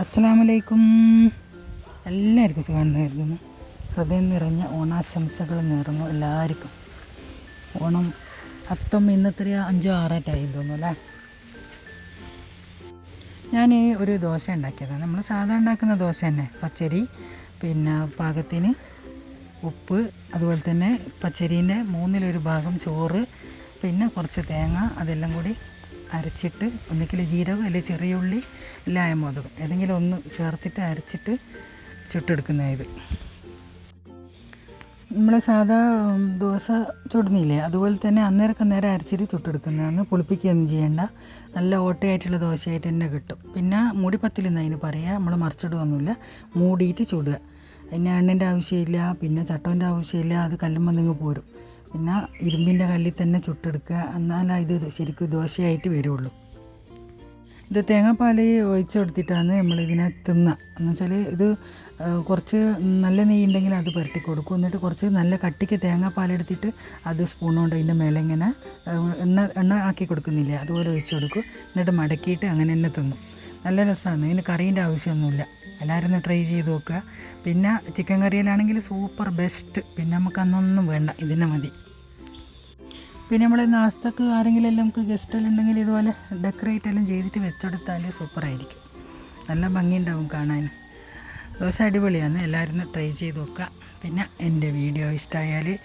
അസ്സലാമലൈക്കും. എല്ലാവർക്കും സുഖം നേരുന്നു ഹൃദയം നിറഞ്ഞ ഓണാശംസകൾ നേർന്നു എല്ലാവർക്കും. ഓണം അത്തം ഇന്നത്തെ അഞ്ചോ ആറായിട്ടായി തോന്നുന്നു അല്ലേ? ഞാൻ ഒരു ദോശ ഉണ്ടാക്കിയതാണ് നമ്മൾ സാധാരണ ഉണ്ടാക്കുന്ന ദോശ തന്നെ. പച്ചരി പിന്നെ പാകത്തിന് ഉപ്പ് അതുപോലെ തന്നെ പച്ചരീന്റെ മൂന്നിലൊരു ഭാഗം ചോറ് പിന്നെ കുറച്ച് തേങ്ങ അതെല്ലാം കൂടി അരച്ചിട്ട് ഒന്നിക്കിൽ ജീരകം അല്ലെങ്കിൽ ചെറിയ ഉള്ളി ഇല്ലായ മോദകം ഏതെങ്കിലും ഒന്ന് ചേർത്തിട്ട് അരച്ചിട്ട് ചുട്ടെടുക്കുന്ന ഇത്. നമ്മൾ സാധാ ദോശ ചുടുന്നില്ലേ അതുപോലെ തന്നെ അന്നേരക്ക് നേരം അരച്ചിട്ട് ചുട്ടെടുക്കുന്നതാണ് പുളിപ്പിക്കുകയൊന്നും ചെയ്യേണ്ട. നല്ല ഓട്ടയായിട്ടുള്ള ദോശയായിട്ട് തന്നെ കിട്ടും. പിന്നെ മൂടിപ്പത്തിലെന്ന് അതിന് പറയുക നമ്മൾ മറിച്ചിടുകയൊന്നുമില്ല മൂടിയിട്ട് ചുടുക. അതിന് എണ്ണന്റെ ആവശ്യമില്ല പിന്നെ ചട്ടവിന്റെ ആവശ്യമില്ല അത് കല്ലുമ്പോൾ നിങ്ങൾ പോരും. പിന്നെ ഇരുമ്പിന്റെ കല്ലിൽ തന്നെ ചുട്ടെടുക്കുക. എന്നാലേ ഇത് ശരിക്കും ദോശയായിട്ട് വരുള്ളൂ. ഇത് തേങ്ങാപ്പാൽ ഒഴിച്ചു കൊടുത്തിട്ടാണ് നമ്മൾ ഇതിനെ തിന്നുക. എന്ന് വെച്ചാൽ ഇത് കുറച്ച് നല്ല നെയ്യ് ഉണ്ടെങ്കിൽ അത് പുരട്ടി കൊടുക്കും. എന്നിട്ട് കുറച്ച് നല്ല കട്ടിക്ക് തേങ്ങാപ്പാലെടുത്തിട്ട് അത് സ്പൂൺ കൊണ്ട് അതിന്റെ മേലെ ഇങ്ങനെ എണ്ണ എണ്ണ ആക്കി കൊടുക്കുന്നില്ലേ അതുപോലെ ഒഴിച്ചു കൊടുക്കും. എന്നിട്ട് മടക്കിയിട്ട് അങ്ങനെ തന്നെ തിന്നും. നല്ല രസമാണ്. ഇതിന് കറീന്റെ ആവശ്യമൊന്നുമില്ല. എല്ലാവരും ഒന്ന് ട്രൈ ചെയ്ത് നോക്കുക. പിന്നെ ചിക്കൻ കറിയിലാണെങ്കിൽ സൂപ്പർ ബെസ്റ്റ്. പിന്നെ നമുക്ക് അന്നൊന്നും വേണ്ട. ഇതിനെ മതി. പിന്നെ നമ്മൾ നാസ്തക്ക് ആരെങ്കിലും എല്ലാം നമുക്ക് ഗസ്റ്റെല്ലാം ഉണ്ടെങ്കിൽ ഇതുപോലെ ഡെക്കറേറ്റ് എല്ലാം ചെയ്തിട്ട് വെച്ചെടുത്താൽ സൂപ്പറായിരിക്കും. നല്ല ഭംഗിയുണ്ടാവും കാണാൻ ദോശ അടിപൊളിയാണ്. എല്ലാവരും ട്രൈ ചെയ്ത് നോക്കുക. പിന്നെ എന്റെ വീഡിയോ ഇഷ്ടമായാൽ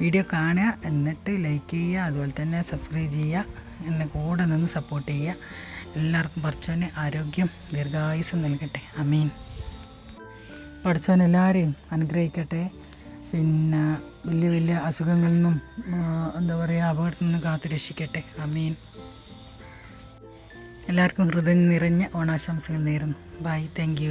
വീഡിയോ കാണുക. എന്നിട്ട് ലൈക്ക് ചെയ്യുക. അതുപോലെ തന്നെ സബ്സ്ക്രൈബ് ചെയ്യുക. എന്നെ കൂടെ നിന്ന് സപ്പോർട്ട് ചെയ്യുക. എല്ലാവർക്കും പഠിച്ചവന് ആരോഗ്യം ദീർഘായുസം നൽകട്ടെ. അമീൻ. പഠിച്ചവൻ എല്ലാവരെയും അനുഗ്രഹിക്കട്ടെ. പിന്നെ വലിയ വലിയ അസുഖങ്ങളിൽ നിന്നും എന്താ പറയുക അപകടത്തിൽ നിന്നും കാത്തു രക്ഷിക്കട്ടെ. അമീൻ എല്ലാവർക്കും ഹൃദയം നിറഞ്ഞ ഓണാശംസകൾ നേരുന്നു. Bye thank